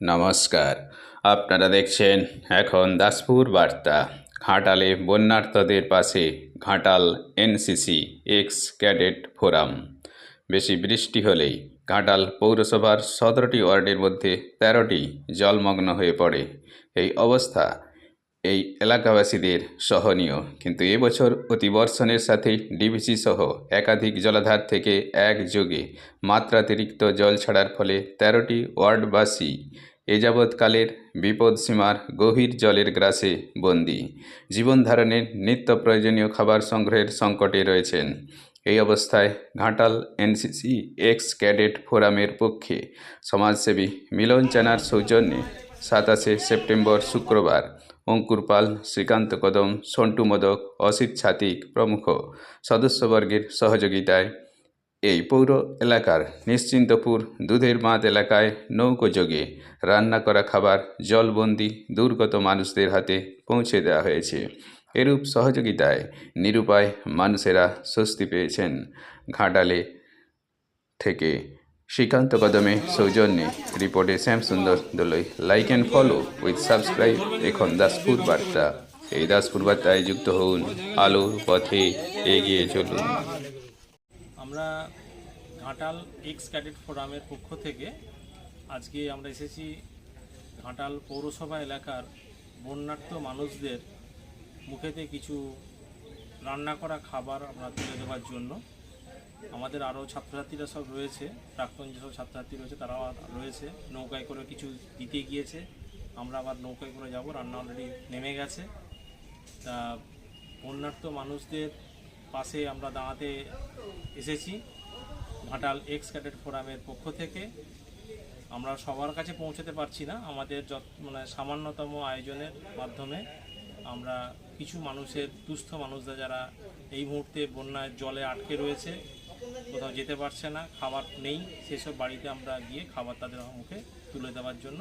নমস্কার। আপনারা দেখছেন এখন দাসপুর বার্তা। ঘাটালে বন্যার্থদের পাশে Ghatal NCC ex cadet forum. বেশি বৃষ্টি হলেই ঘাটাল পৌরসভার সতেরোটি ওয়ার্ডের মধ্যে তেরোটি জলমগ্ন হয়ে পড়ে। এই অবস্থা এই এলাকাবাসীদের সহনীয়। কিন্তু এবছর অতিবর্ষণের সাথে ডিভিসি সহ একাধিক জলাধার থেকে একযোগে মাত্রাতিরিক্ত জল ছাড়ার ফলে তেরোটি ওয়ার্ডবাসী এ যাবৎকালের বিপদসীমার গভীর জলের গ্রাসে বন্দী। জীবনধারণের নিত্য প্রয়োজনীয় খাবার সংগ্রহের সংকটে রয়েছেন। এই অবস্থায় ঘাটাল এনসিসি এক্স ক্যাডেট ফোরামের পক্ষে সমাজসেবী মিলন চানার সৌজন্যে সাতাশে সেপ্টেম্বর শুক্রবার অঙ্কুর পাল শ্রীকান্ত কদম, সন্টু মোদক, অসিত ছাতিক প্রমুখ সদস্যবর্গের সহযোগিতায় এই পৌর এলাকার নিশ্চিন্তপুর দুধের বাঁধ এলাকায় নৌকোযোগে রান্না করা খাবার, জলবন্দি, দুর্গত মানুষদের হাতে পৌঁছে দেওয়া হয়েছে। এরূপ সহযোগিতায় নিরুপায় মানুষেরা স্বস্তি পেয়েছেন ঘাটালে থেকে। শ্রীকান্ত কদমে সৌজন্যে রিপোর্টে Shyam Sundar Dolui like and follow with subscribe এখন দাসপুর বার্তা এই দাসপুর বার্তায় যুক্ত হন আলোর পথে এগিয়ে চলুন আমরা ঘাটাল এক্স ক্যাডেট ফোরামের পক্ষ থেকে আজকে আমরা এসেছি ঘাটাল পৌরসভা এলাকার বন্যার্থ মানুষদের মুখেতে কিছু রান্না করা খাবার আমরা তুলে দেওয়ার জন্য আমাদের আরও ছাত্রছাত্রীরা সব রয়েছে, প্রাক্তন যেসব ছাত্রছাত্রী রয়েছে তারাও রয়েছে। নৌকায় করে কিছু দিতে গিয়েছে। আমরা আবার নৌকায় করে যাব, রান্না অলরেডি নেমে গেছে। তা বন্যার্থ মানুষদের পাশে আমরা দাঁড়াতে এসেছি, ঘাটাল এক্স ক্যাডেট ফোরামের পক্ষ থেকে। আমরা সবার কাছে পৌঁছতে পারছি না, আমাদের যত মানে সামান্যতম আয়োজনের মাধ্যমে। আমরা কিছু মানুষের, দুস্থ মানুষরা যারা এই মুহূর্তে বন্যায় জলে আটকে রয়েছে কোথাও যেতে পারছে না, খাবার নেই, সেসব বাড়িতে আমরা গিয়ে খাবার তাদের মুখে তুলে দেওয়ার জন্য।